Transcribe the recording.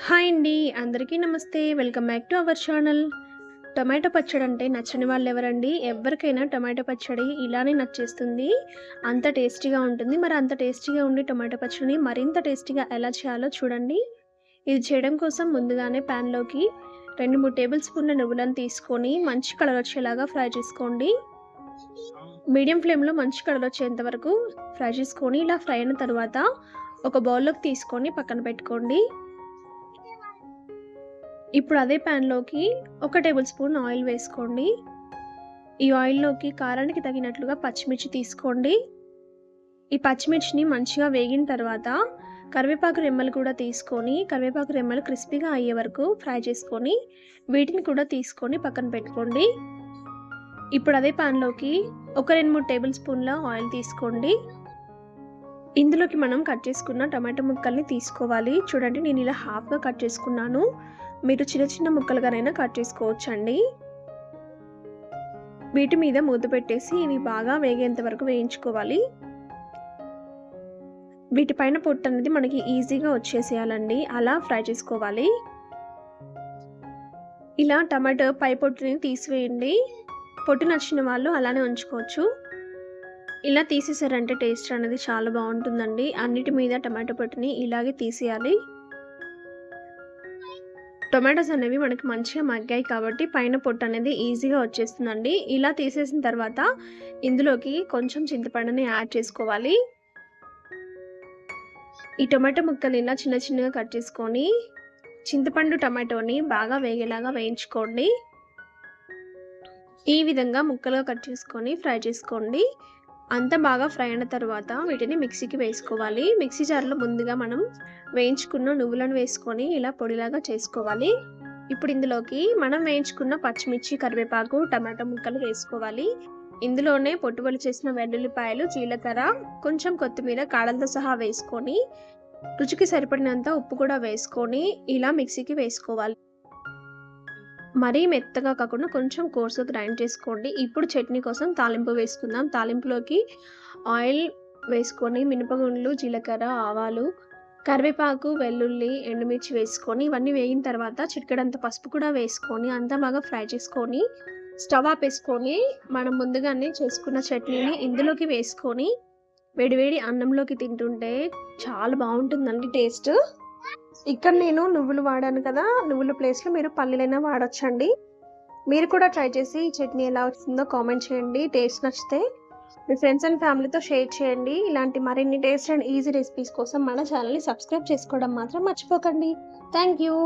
Hi అండి అందరికీ నమస్తే. Welcome back to our channel. Tomato పచ్చడి అంటే నచ్చని వాళ్ళు ఎవరండి? ఎవరికైనా టొమాటో పచ్చడి ఇలానే నచ్చేస్తుంది. అంత టేస్టీగా ఉంటుంది. మరి అంత టేస్టీగా ఉండి టొమాటో పచ్చడిని మరింత టేస్టీగా ఎలా చేయాలో చూడండి. ఇది చేయడం కోసం ముందుగానే ప్యాన్లోకి రెండు మూడు టేబుల్ స్పూన్ల నువ్వులను తీసుకొని మంచి కలర్ వచ్చేలాగా ఫ్రై చేసుకోండి. మీడియం ఫ్లేమ్లో మంచి కలర్ వచ్చేంత వరకు ఫ్రై చేసుకొని ఇలా ఫ్రై అయిన తర్వాత ఒక బౌల్లోకి తీసుకొని పక్కన పెట్టుకోండి. ఇప్పుడు అదే ప్యాన్లోకి ఒక టేబుల్ స్పూన్ ఆయిల్ వేసుకోండి. ఈ ఆయిల్లోకి కారానికి తగినట్లుగా పచ్చిమిర్చి తీసుకోండి. ఈ పచ్చిమిర్చిని మంచిగా వేగిన తర్వాత కరివేపాకు రెమ్మలు కూడా తీసుకొని కరివేపాకు రెమ్మలు క్రిస్పీగా అయ్యే వరకు ఫ్రై చేసుకొని వీటిని కూడా తీసుకొని పక్కన పెట్టుకోండి. ఇప్పుడు అదే పాన్లోకి ఒక రెండు మూడు టేబుల్ స్పూన్ల ఆయిల్ తీసుకోండి. ఇందులోకి మనం కట్ చేసుకున్న టమాటో ముక్కల్ని తీసుకోవాలి. చూడండి నేను ఇలా హాఫ్గా కట్ చేసుకున్నాను. మీరు చిన్న చిన్న ముక్కలుగానైనా కట్ చేసుకోవచ్చండి. వీటి మీద మూత పెట్టేసి ఇవి బాగా వేగేంత వరకు వేయించుకోవాలి. వీటిపైన పొట్టు అనేది మనకి ఈజీగా వచ్చేసేయాలండి. అలా ఫ్రై చేసుకోవాలి. ఇలా టమాటో పై పొట్టుని తీసివేయండి. పొట్టు నచ్చిన వాళ్ళు అలానే ఉంచుకోవచ్చు. ఇలా తీసేసారంటే టేస్ట్ అనేది చాలా బాగుంటుందండి. అన్నిటి మీద టమాటో పొట్టుని ఇలాగే తీసేయాలి. టొమాటోస్ అనేవి మనకి మంచిగా మగ్గాయి కాబట్టి పైన పొట్టు అనేది ఈజీగా వచ్చేస్తుందండి. ఇలా తీసేసిన తర్వాత ఇందులోకి కొంచెం చింతపండుని యాడ్ చేసుకోవాలి. ఈ టొమాటో ముక్కలు ఇలా చిన్న చిన్నగా కట్ చేసుకొని చింతపండు టమాటోని బాగా వేగేలాగా వేయించుకోండి. ఈ విధంగా ముక్కలుగా కట్ చేసుకొని ఫ్రై చేసుకోండి. అంత బాగా ఫ్రై అయిన తర్వాత వీటిని మిక్సీకి వేసుకోవాలి. మిక్సీ జార్లో ముందుగా మనం వేయించుకున్న నువ్వులను వేసుకొని ఇలా పొడిలాగా చేసుకోవాలి. ఇప్పుడు ఇందులోకి మనం వేయించుకున్న పచ్చిమిర్చి కరివేపాకు టమాటో ముక్కలు వేసుకోవాలి. ఇందులోనే పొట్టుబడి చేసిన వెల్లుల్లిపాయలు జీలకర్ర కొంచెం కొత్తిమీర కాడలతో సహా వేసుకొని రుచికి సరిపడినంత ఉప్పు కూడా వేసుకొని ఇలా మిక్సీకి వేసుకోవాలి. మరీ మెత్తగా కాకుండా కొంచెం కోర్సు గ్రైండ్ చేసుకోండి. ఇప్పుడు చట్నీ కోసం తాలింపు వేసుకుందాం. తాలింపులోకి ఆయిల్ వేసుకొని మినపగుండ్లు జీలకర్ర ఆవాలు కరివేపాకు వెల్లుల్లి ఎండుమిర్చి వేసుకొని ఇవన్నీ వేగిన తర్వాత చిటికడంత పసుపు కూడా వేసుకొని అంతా బాగా ఫ్రై చేసుకొని స్టవ్ ఆపేసుకొని మనం ముందుగానే చేసుకున్న చట్నీని ఇందులోకి వేసుకొని వేడివేడి అన్నంలోకి తింటుంటే చాలా బాగుంటుందండి టేస్ట్. ఇక్కడ నేను నువ్వులు వాడాను కదా నువ్వుల ప్లేస్లో మీరు పల్లీలైనా వాడచ్చండి. మీరు కూడా ట్రై చేసి ఈ చట్నీ ఎలా వచ్చిందో కామెంట్ చేయండి టేస్ట్ నచ్చితే. మీ ఫ్రెండ్స్ అండ్ ఫ్యామిలీతో షేర్ చేయండి. ఇలాంటి మరిన్ని టేస్ట్ అండ్ ఈజీ రెసిపీస్ కోసం మన ఛానల్ని సబ్స్క్రైబ్ చేసుకోవడం మాత్రం మర్చిపోకండి. Thank you